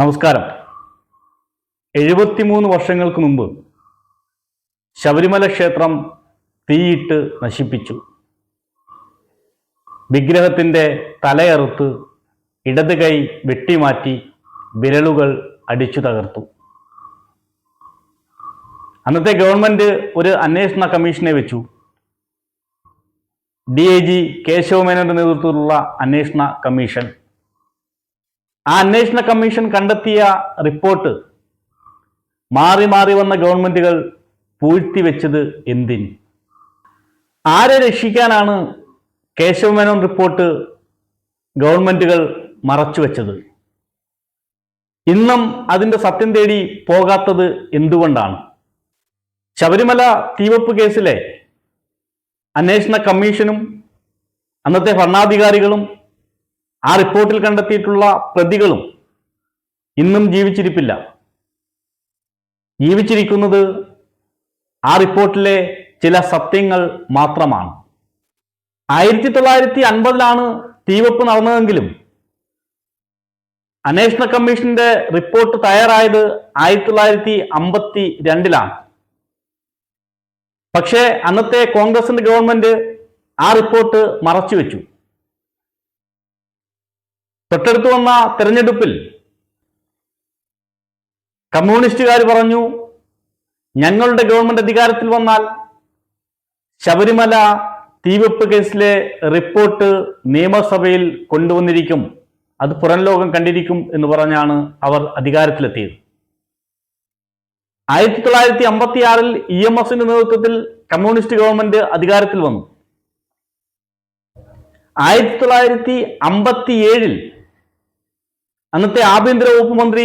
നമസ്കാരം. എഴുപത്തിമൂന്ന് വർഷങ്ങൾക്ക് മുമ്പ് ശബരിമല ക്ഷേത്രം തീയിട്ട് നശിപ്പിച്ചു. വിഗ്രഹത്തിന്റെ തലയറുത്ത് ഇടത് കൈ വെട്ടിമാറ്റി വിരലുകൾ അടിച്ചു തകർത്തു. അന്നത്തെ ഗവൺമെന്റ് ഒരു അന്വേഷണ കമ്മീഷനെ വെച്ചു. ഡി ഐ ജി കേശവമേനോന്റെ നേതൃത്വത്തിലുള്ള അന്വേഷണ കമ്മീഷൻ. ആ അന്വേഷണ കമ്മീഷൻ കണ്ടെത്തിയ റിപ്പോർട്ട് മാറി മാറി വന്ന ഗവൺമെന്റുകൾ പൂഴ്ത്തിവെച്ചത് എന്തിന് ആരെ രക്ഷിക്കാനാണ് കേശവമേനോൻ റിപ്പോർട്ട് ഗവൺമെന്റുകൾ മറച്ചുവെച്ചത് ഇന്നും അതിന്റെ സത്യം തേടി പോകാത്തത് എന്തുകൊണ്ടാണ്? ശബരിമല തീവപ്പ് കേസിലെ അന്വേഷണ കമ്മീഷനും അന്നത്തെ ഭരണാധികാരികളും ആ റിപ്പോർട്ടിൽ കണ്ടെത്തിയിട്ടുള്ള പ്രതികളും ഇന്നും ജീവിച്ചിരിപ്പില്ല. ജീവിച്ചിരിക്കുന്നത് ആ റിപ്പോർട്ടിലെ ചില സത്യങ്ങൾ മാത്രമാണ്. ആയിരത്തി തൊള്ളായിരത്തി അൻപതിലാണ് തീവപ്പ് നടന്നതെങ്കിലും അന്വേഷണ കമ്മീഷന്റെ റിപ്പോർട്ട് തയ്യാറായത് ആയിരത്തി തൊള്ളായിരത്തി അമ്പത്തി രണ്ടിലാണ് പക്ഷേ അന്നത്തെ കോൺഗ്രസിന്റെ ഗവൺമെന്റ് ആ റിപ്പോർട്ട് മറച്ചുവെച്ചു. തൊട്ടടുത്ത് വന്ന തെരഞ്ഞെടുപ്പിൽ കമ്മ്യൂണിസ്റ്റുകാർ പറഞ്ഞു ഞങ്ങളുടെ ഗവൺമെന്റ് അധികാരത്തിൽ വന്നാൽ ശബരിമല തീവെപ്പ് കേസിലെ റിപ്പോർട്ട് നിയമസഭയിൽ കൊണ്ടുവന്നിരിക്കും. അത് പുറം ലോകം കണ്ടിരിക്കും എന്ന് പറഞ്ഞാണ് അവർ അധികാരത്തിലെത്തിയത്. ആയിരത്തി തൊള്ളായിരത്തി അമ്പത്തി ആറിൽ ഇ എം എസിന്റെ നേതൃത്വത്തിൽ കമ്മ്യൂണിസ്റ്റ് ഗവൺമെന്റ് അധികാരത്തിൽ വന്നു. ആയിരത്തി തൊള്ളായിരത്തി അമ്പത്തി ഏഴിൽ അന്നത്തെ ആഭ്യന്തര വകുപ്പ് മന്ത്രി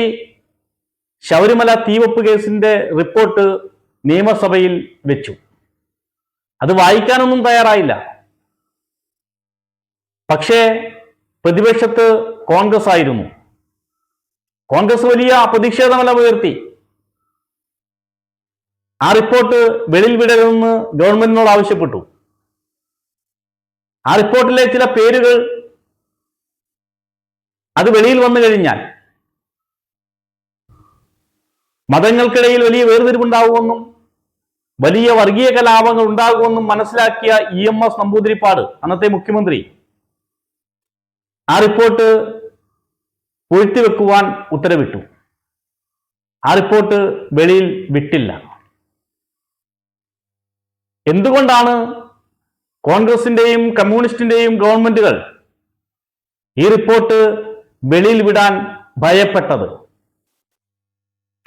ശബരിമല തീവപ്പ് കേസിന്റെ റിപ്പോർട്ട് നിയമസഭയിൽ വെച്ചു. അത് വായിക്കാനൊന്നും തയ്യാറായില്ല. പക്ഷേ പ്രതിപക്ഷത്ത് കോൺഗ്രസ് ആയിരുന്നു. കോൺഗ്രസ് വലിയ പ്രതിഷേധമല്ല ഉയർത്തി ആ റിപ്പോർട്ട് വെളിയിൽ വിടരുമെന്ന് ഗവൺമെന്റിനോട് ആവശ്യപ്പെട്ടു. ആ റിപ്പോർട്ടിലെ ചില പേരുകൾ അത് വെളിയിൽ വന്നു കഴിഞ്ഞാൽ മതങ്ങൾക്കിടയിൽ വലിയ വേർതിരിവുണ്ടാകുമെന്നും വലിയ വർഗീയ കലാപങ്ങൾ ഉണ്ടാകുമെന്നും മനസ്സിലാക്കിയ ഇ എം എസ് നമ്പൂതിരിപ്പാട് അന്നത്തെ മുഖ്യമന്ത്രി ആ റിപ്പോർട്ട് പൂഴ്ത്തിവെക്കുവാൻ ഉത്തരവിട്ടു. ആ റിപ്പോർട്ട് വെളിയിൽ വിട്ടില്ല. എന്തുകൊണ്ടാണ് കോൺഗ്രസിന്റെയും കമ്മ്യൂണിസ്റ്റിന്റെയും ഗവൺമെന്റുകൾ ഈ റിപ്പോർട്ട് വെളിയിൽ വിടാൻ ഭയപ്പെട്ടത്.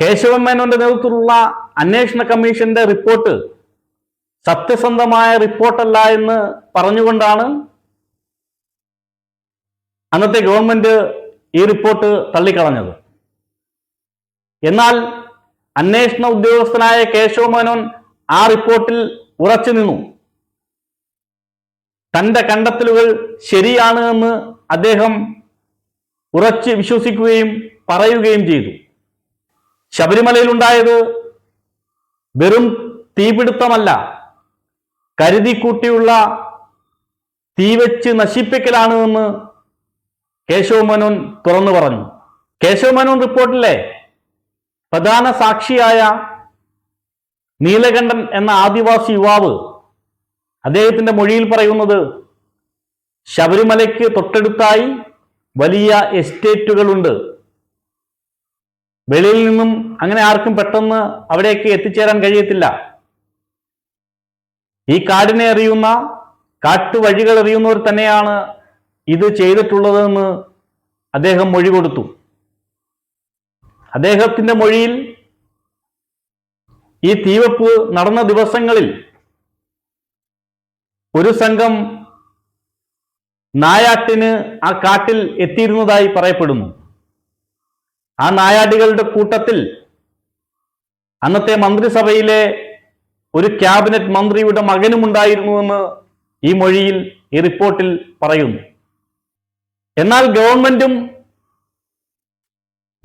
കേശവൻ മേനോന്റെ നേതൃത്വത്തിലുള്ള അന്വേഷണ കമ്മീഷന്റെ റിപ്പോർട്ട് സത്യസന്ധമായ റിപ്പോർട്ടല്ല എന്ന് പറഞ്ഞുകൊണ്ടാണ് അന്നത്തെ ഗവൺമെന്റ് ഈ റിപ്പോർട്ട് തള്ളിക്കളഞ്ഞത്. എന്നാൽ അന്വേഷണ ഉദ്യോഗസ്ഥനായ കേശവ മേനോൻ ആ റിപ്പോർട്ടിൽ ഉറച്ചു നിന്നു. തന്റെ കണ്ടെത്തലുകൾ ശരിയാണ് എന്ന് അദ്ദേഹം ഉറച്ച് വിശ്വസിക്കുകയും പറയുകയും ചെയ്തു. ശബരിമലയിൽ ഉണ്ടായത് വെറും തീപിടുത്തമല്ല. കരുതിക്കൂട്ടിയുള്ള തീവച്ച് നശിപ്പിക്കലാണ് എന്ന് കേശവമനോൻ തുറന്നു പറഞ്ഞു. കേശവമനോൻ റിപ്പോർട്ടിലെ പ്രധാന സാക്ഷിയായ നീലകണ്ഠൻ എന്ന ആദിവാസി യുവാവ് അദ്ദേഹത്തിന്റെ മൊഴിയിൽ പറയുന്നത് ശബരിമലയ്ക്ക് തൊട്ടടുത്തായി വലിയ എസ്റ്റേറ്റുകളുണ്ട്. വെളിയിൽ നിന്നും അങ്ങനെ ആർക്കും പെട്ടെന്ന് അവിടേക്ക് എത്തിച്ചേരാൻ കഴിയത്തില്ല. ഈ കാടിനെ അറിയുന്ന കാട്ടുവഴികൾ അറിയുന്നവർ തന്നെയാണ് ഇത് ചെയ്തിട്ടുള്ളതെന്ന് അദ്ദേഹം മൊഴി കൊടുത്തു. അദ്ദേഹത്തിന്റെ മൊഴിയിൽ ഈ തീവപ്പ് നടന്ന ദിവസങ്ങളിൽ ഒരു സംഘം നായാട്ടിന് ആ കാട്ടിൽ എത്തിയിരുന്നതായി പറയപ്പെടുന്നു. ആ നായാടികളുടെ കൂട്ടത്തിൽ അന്നത്തെ മന്ത്രിസഭയിലെ ഒരു ക്യാബിനറ്റ് മന്ത്രിയുടെ മകനും മകനുമുണ്ടായിരുന്നുവെന്ന് ഈ മൊഴിയിൽ ഈ റിപ്പോർട്ടിൽ പറയുന്നു. എന്നാൽ ഗവൺമെന്റും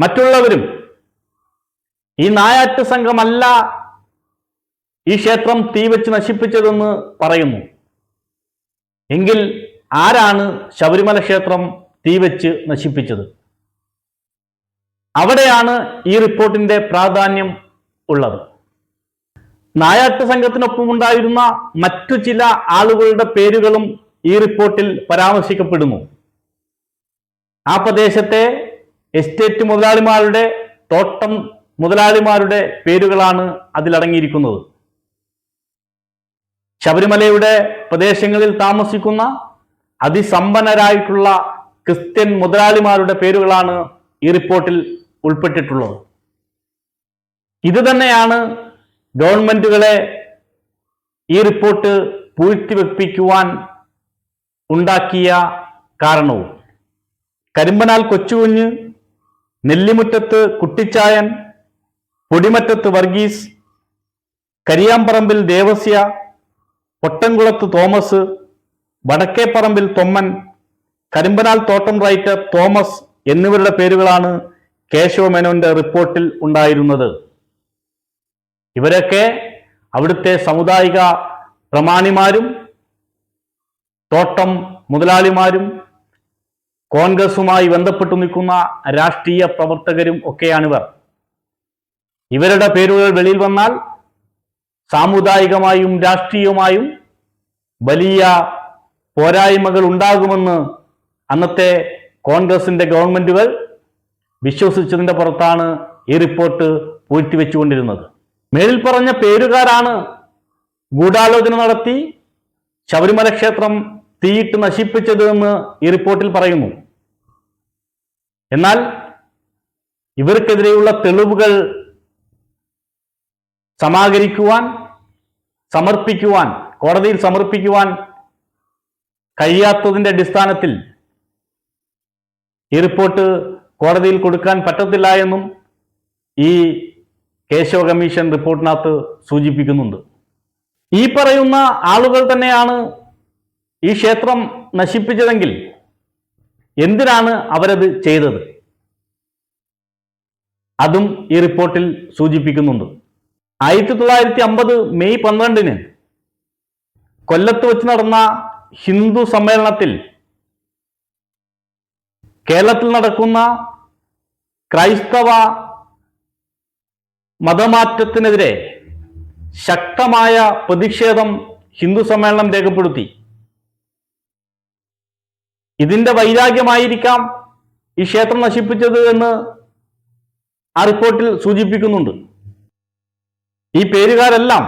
മറ്റുള്ളവരും ഈ നായാട്ട് സംഘമല്ല ഈ ക്ഷേത്രം തീവച്ച് നശിപ്പിച്ചതെന്ന് പറയുന്നു. എങ്കിൽ ആരാണ് ശബരിമല ക്ഷേത്രം തീവച്ച് നശിപ്പിച്ചത്? അവിടെയാണ് ഈ റിപ്പോർട്ടിന്റെ പ്രാധാന്യം ഉള്ളത്. നായാട്ട് സംഘത്തിനൊപ്പം ഉണ്ടായിരുന്ന മറ്റു ചില ആളുകളുടെ പേരുകളും ഈ റിപ്പോർട്ടിൽ പരാമർശിക്കപ്പെടുന്നു. ആ പ്രദേശത്തെ എസ്റ്റേറ്റ് മുതലാളിമാരുടെ തോട്ടം മുതലാളിമാരുടെ പേരുകളാണ് അതിലടങ്ങിയിരിക്കുന്നത്. ശബരിമലയുടെ പ്രദേശങ്ങളിൽ താമസിക്കുന്ന അതിസമ്പന്നരായിട്ടുള്ള ക്രിസ്ത്യൻ മുതലാളിമാരുടെ പേരുകളാണ് ഈ റിപ്പോർട്ടിൽ ഉൾപ്പെട്ടിട്ടുള്ളത്. ഇത് തന്നെയാണ് ഗവൺമെന്റുകളെ ഈ റിപ്പോർട്ട് പൂഴ്ത്തിവെപ്പിക്കുവാൻ ഉണ്ടാക്കിയ കാരണവും. കരിമ്പനാൽ കൊച്ചുകുഞ്ഞ് നെല്ലിമുറ്റത്ത് കുട്ടിച്ചായൻ പൊടിമറ്റത്ത് വർഗീസ് കരിയാമ്പറമ്പിൽ ദേവസ്യ പൊട്ടൻകുളത്ത് തോമസ് വടക്കേപ്പറമ്പിൽ തൊമ്മൻ കരിമ്പനാൽ തോട്ടം റൈറ്റർ തോമസ് എന്നിവരുടെ പേരുകളാണ് കേശവ മേനോന്റെ റിപ്പോർട്ടിൽ ഉണ്ടായിരുന്നത്. ഇവരൊക്കെ അവിടുത്തെ സമുദായിക പ്രമാണിമാരും തോട്ടം മുതലാളിമാരും കോൺഗ്രസുമായി ബന്ധപ്പെട്ടു നിൽക്കുന്ന രാഷ്ട്രീയ പ്രവർത്തകരും ഒക്കെയാണിവർ. ഇവരുടെ പേരുകൾ വെളിയിൽ വന്നാൽ സാമുദായികമായും രാഷ്ട്രീയമായും വലിയ പോരായ്മകൾ ഉണ്ടാകുമെന്ന് അന്നത്തെ കോൺഗ്രസിന്റെ ഗവൺമെന്റുകൾ വിശ്വസിച്ചതിന്റെ പുറത്താണ് ഈ റിപ്പോർട്ട് പൂഴ്ത്തിവെച്ചുകൊണ്ടിരുന്നത്. മേളിൽ പറഞ്ഞ പേരുകാരാണ് ഗൂഢാലോചന നടത്തി ശബരിമല ക്ഷേത്രം തീയിട്ട് നശിപ്പിച്ചത് എന്ന് ഈ റിപ്പോർട്ടിൽ പറയുന്നു. എന്നാൽ ഇവർക്കെതിരെയുള്ള തെളിവുകൾ സമാഹരിക്കുവാൻ സമർപ്പിക്കുവാൻ കോടതിയിൽ സമർപ്പിക്കുവാൻ കഴിയാത്തതിന്റെ അടിസ്ഥാനത്തിൽ ഈ റിപ്പോർട്ട് കോടതിയിൽ കൊടുക്കാൻ പറ്റത്തില്ല എന്നും ഈ കേശവ കമ്മീഷൻ റിപ്പോർട്ടിനകത്ത് സൂചിപ്പിക്കുന്നുണ്ട്. ഈ പറയുന്ന ആളുകൾ തന്നെയാണ് ഈ ക്ഷേത്രം നശിപ്പിച്ചതെങ്കിൽ എന്തിനാണ് അവരത് ചെയ്തത്? അതും ഈ റിപ്പോർട്ടിൽ സൂചിപ്പിക്കുന്നുണ്ട്. ആയിരത്തി തൊള്ളായിരത്തി അമ്പത് മെയ് പന്ത്രണ്ടിന് കൊല്ലത്ത് വെച്ച് നടന്ന ഹിന്ദു സമ്മേളനത്തിൽ കേരളത്തിൽ നടക്കുന്ന ക്രൈസ്തവ മതമാറ്റത്തിനെതിരെ ശക്തമായ പ്രതിഷേധം ഹിന്ദു സമ്മേളനം രേഖപ്പെടുത്തി. ഇതിന്റെ വൈരാഗ്യമായിരിക്കാം ഈ ക്ഷേത്രം നശിപ്പിച്ചത് എന്ന് ആ റിപ്പോർട്ടിൽ സൂചിപ്പിക്കുന്നുണ്ട്. ഈ പേരുകാരെല്ലാം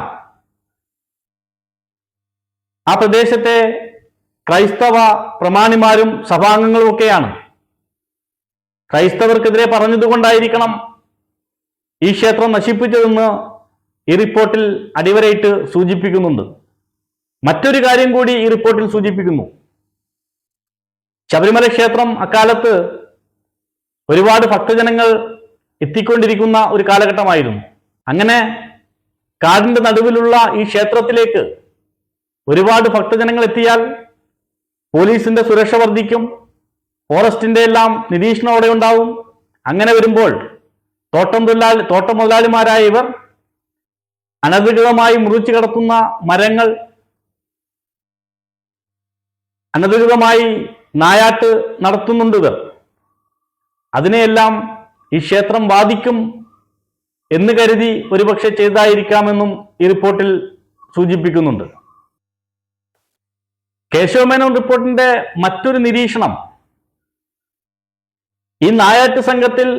ആ പ്രദേശത്തെ ക്രൈസ്തവ പ്രമാണിമാരും സഭാംഗങ്ങളും ഒക്കെയാണ്. ക്രൈസ്തവർക്കെതിരെ പറഞ്ഞതുകൊണ്ടായിരിക്കണം ഈ ക്ഷേത്രം നശിപ്പിച്ചതെന്ന് ഈ റിപ്പോർട്ടിൽ അടിവരയിട്ട് സൂചിപ്പിക്കുന്നുണ്ട്. മറ്റൊരു കാര്യം കൂടി ഈ റിപ്പോർട്ടിൽ സൂചിപ്പിക്കുന്നു. ശബരിമല ക്ഷേത്രം അക്കാലത്ത് ഒരുപാട് ഭക്തജനങ്ങൾ എത്തിക്കൊണ്ടിരിക്കുന്ന ഒരു കാലഘട്ടമായിരുന്നു. അങ്ങനെ കാടിന്റെ നടുവിലുള്ള ഈ ക്ഷേത്രത്തിലേക്ക് ഒരുപാട് ഭക്തജനങ്ങൾ എത്തിയാൽ പോലീസിന്റെ സുരക്ഷ വർദ്ധിക്കും. ഫോറസ്റ്റിന്റെ എല്ലാം നിരീക്ഷണം അവിടെ ഉണ്ടാവും. അങ്ങനെ വരുമ്പോൾ തോട്ടം തൊഴിലാളി തോട്ടം മുതലാളിമാരായ ഇവർ അനധികൃതമായി മുറിച്ചു കടത്തുന്ന മരങ്ങൾ അനധികൃതമായി നായാട്ട് നടത്തുന്നുണ്ട് ഇവർ. അതിനെയെല്ലാം ഈ ക്ഷേത്രം ബാധിക്കും എന്ന് കരുതി ഒരുപക്ഷെ ചെയ്തായിരിക്കാമെന്നും ഈ റിപ്പോർട്ടിൽ സൂചിപ്പിക്കുന്നുണ്ട്. കേശവമേനോൻ റിപ്പോർട്ടിന്റെ മറ്റൊരു നിരീക്ഷണം. ഈ നായാട്ട് സംഘത്തിൽ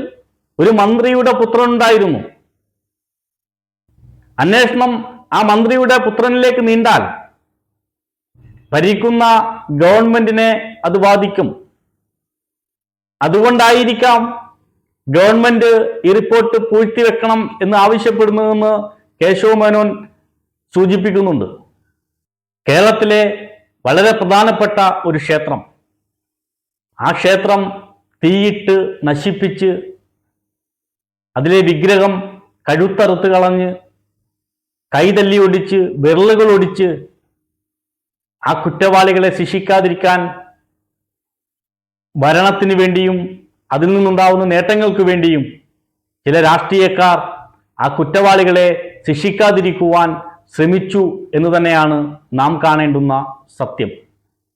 ഒരു മന്ത്രിയുടെ പുത്രനുണ്ടായിരുന്നു. അന്വേഷണം ആ മന്ത്രിയുടെ പുത്രനിലേക്ക് നീണ്ടാൽ ഭരിക്കുന്ന ഗവൺമെന്റിനെ അത് ബാധിക്കും. അതുകൊണ്ടായിരിക്കാം ഗവൺമെന്റ് ഈ റിപ്പോർട്ട് പൂഴ്ത്തിവെക്കണം എന്ന് ആവശ്യപ്പെടുന്നതെന്ന് കേശവ മേനോൻ സൂചിപ്പിക്കുന്നുണ്ട്. കേരളത്തിലെ വളരെ പ്രധാനപ്പെട്ട ഒരു ക്ഷേത്രം. ആ ക്ഷേത്രം തീയിട്ട് നശിപ്പിച്ച് അതിലെ വിഗ്രഹം കഴുത്തറുത്ത് കളഞ്ഞ് കൈതല്ലി ഒടിച്ച് വിരലുകൾ ഒടിച്ച് ആ കുറ്റവാളികളെ ശിക്ഷിക്കാതിരിക്കാൻ ഭരണത്തിന് വേണ്ടിയും അതിൽ നിന്നുണ്ടാവുന്ന നേട്ടങ്ങൾക്ക് വേണ്ടിയും ചില രാഷ്ട്രീയക്കാർ ആ കുറ്റവാളികളെ ശിക്ഷിക്കാതിരിക്കുവാൻ ശ്രമിച്ചു എന്ന് തന്നെയാണ് നാം കാണേണ്ടുന്ന സത്യം.